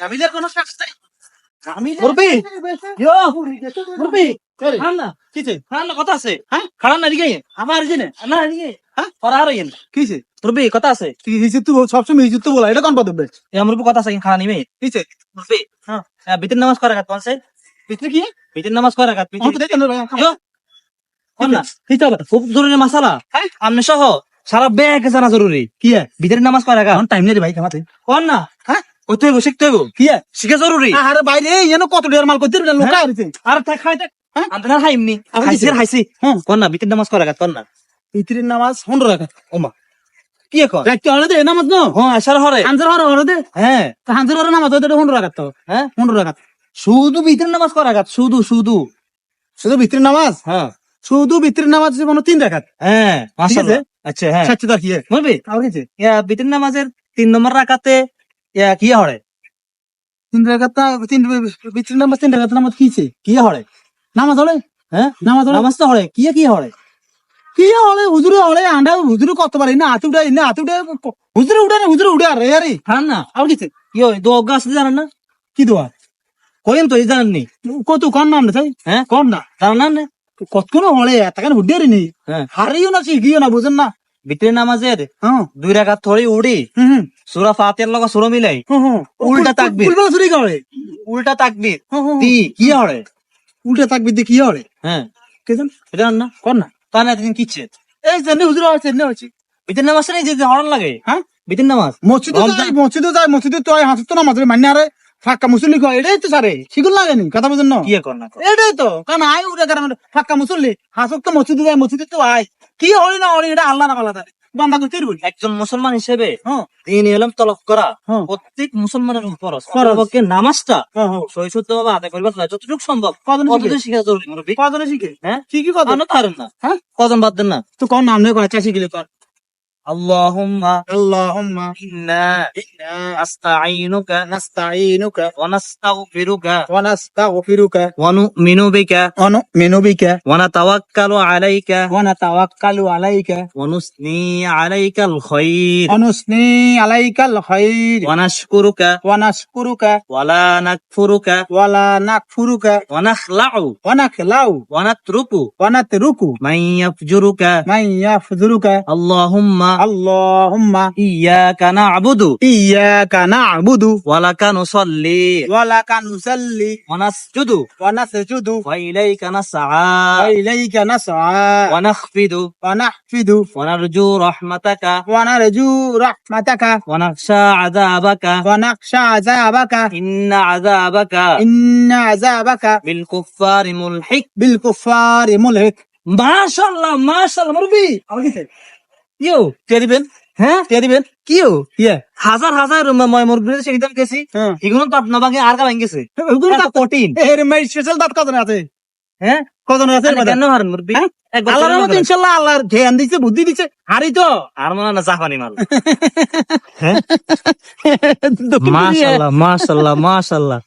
জামিলের কোনো শাস্তি নাই ইয়ো! মুরব্বি খান না কিছে খান না কথা আছে। হ্যাঁ? খান না দিকে আমার জেনে না। দিকে হ্যাঁ? ওরা আর কিছে মুরব্বি কথা আছে। তুই হিজুত তো সবসময় হিজুত তো বলা এটা কোন পদবে এ মুরব্বি কথা আছে খানা নিবে। কিছে মুরব্বি হ্যাঁ। হ্যাঁ নামাজ করা গাত কোন সে পিছনে কি? বিতির নামাজ করা দেখেন না ইয়ো! কোন না। কিছে হবে খুব জরুরি মাসালা। হ্যাঁ? আমনে সহ সারা ব্যাগ জানা জরুরি। কি है বিতির নামাজ করা টাইম নেই ভাই কামাতে কোন না? হ্যাঁ? কইতে হইব শিখতে হইব কি? শিখে জরুরি? আরে বাইরে এনে কত ডিয়ার মাল করতে লোকা আইছে আর থাক খাই থাক। হ্যাঁ? আমি না হাইমনি আমি হাইছি হাইছি। হ্যাঁ। কোন না বিতির নামাজ করা কোন না। ইতির নামাজ 15 রাখা ওমা কি এখন রাখতে দে নামাজ ন। হ্যাঁ আসার হরে। হানজার হরে হরে দে। হ্যাঁ। তা হানজার হরে নামাজ দে 15 রাখা তো। হ্যাঁ? 15 রাখা শুধু বিতির নামাজ করা গাত শুধু শুধু। শুধু ভিতরে নামাজ? হ্যাঁ। শুধু ভিতরে নামাজ জীবন তিন রাখাত। হ্যাঁ আছে? আচ্ছা হ্যাঁ। সাচ্চে কি আর কিছু বিতির নামাজের তিন নম্বর ইয়া হরে? তিন রাখাত তিন ভিতরে নামাজ তিন রাখাত নামাজ কিছে কি হরে? নামাজ হ্যাঁ? নামাজ হলে নামাজ তো হরে। কি কি হরে? কি হলে হুজুরে হলে আন্ডা হুজুরে কত পারি? না হাতে উঠে না হাতে উঠে হুজুরে উঠে না হুজুরে উঠে আরে আরে। খান না। আর কিছু কি দো অজ্ঞা আছে জানেন না? কি দোয়া? কইম তো এই জানেন নি কত কোন নাম না তাই? হ্যাঁ? কোন না জানেন না? কত কোন হলে এতখানে হুডে নি হারিও না শিখিও না বুঝেন না? বিতির নামাজের হ্যাঁ? দুই রাকাত থড়ি উড়ি। সূরা ফাতিহার লগে সূরা মিলাই। উল্টা তাকবীর। উল্টা চুরি করে। উল্টা তাকবীর। দি কি হরে? উল্টা তাকবি দিয়ে কি হবে হ্যাঁ। কে জান? এটা না? কোন না। তা না কিচ্ছে এই জানি হুজুরে আছে নে নামাজ নেই যে হরণ লাগে। হ্যাঁ? বিতির নামাজ। মসজিদে যাই মসজিদে যাই মসজিদে তো হাসত নামাজ মানে আরে ফাঁকা মুসল্লি কয় এটাই তো সারে শিগুল লাগেনি কথা বুঝেন না? কি কর না কর। এটাই তো কারণ আয় উঠে কারণ ফাঁকা মুসল্লি হাসক তো মসজিদে যায় মসজিদে তো আয়। কি হলি না হলি এটা আল্লাহ না তারে বান্দা করতে বলি একজন মুসলমান হিসেবে হ্যাঁ। দিন এলাম তলব করা হ্যাঁ। প্রত্যেক মুসলমানের উপর ফরজ। পক্ষে নামাজটা হ্যাঁ, হ্যাঁ। ভাবে আদায় করবার যতটুকু সম্ভব। কজন শিখে? জরুরি কজনে শিখে? হ্যাঁ? কি কি পারেন না। হ্যাঁ? কজন বাদ দেন না। তো কোন নাম নিয়ে করা চাষি গিলে কর। اللهم اللهم إنا إنا نستعينك نستعينك ونستغفرك ونستغفرك ونؤمن بك ونؤمن بك ونتوكل عليك ونتوكل عليك ونثني عليك الخير ونثني عليك الخير ونشكرك ونشكرك ولا نكفرك ولا نكفرك ونخلع ونخلع ونترك ونترك من يفجرك من يفجرك اللهم আল্লাহুম্মা ইয়াকা না'বুদু ইয়াকা না'বুদু ওয়া লাকা নুসাল্লি ওয়া লাকা নুসাল্লি ওয়া নাসজুদু ওয়া নাসজুদু ওয়া ইলাইকা নাসআ ওয়া ইলাইকা নাসআ ওয়া নাখফিদু ওয়া নাহফিদু ওয়া নারজু রাহমাতাকা ওয়া নারজু রাহমাতাকা ওয়া নাখশা আযাবাকা ওয়া নাখশা আযাবাকা ইন্না আযাবাকা ইন্না আযাবাকা বিল কুফফারি মুলহিক বিল কুফফারি মুলহিক মাশাআল্লাহ মাশাআল্লাহ মুরবি আমাকে ইয়ো কে দিবেন? হ্যাঁ? কে দিবেন? কিও ইয়া। হাজার হাজার ময় মুরগি সেদিন গেছি হ্যাঁ। এগুলো তো আপনার আর গেছে। ওগুলো এত কঠিন। এর মাই স্পেশাল দাঁত কত আছে? হ্যাঁ কত আছে? কেন হারেন মুরবি হ্যাঁ? আল্লাহর ইনশাআল্লাহ আল্লাহর ধ্যান দিছে বুদ্ধি দিছে। হারি তো। আর মনে না জাপানি মাল। মাশাল্লাহ মাশাল্লাহ মাশাল্লাহ।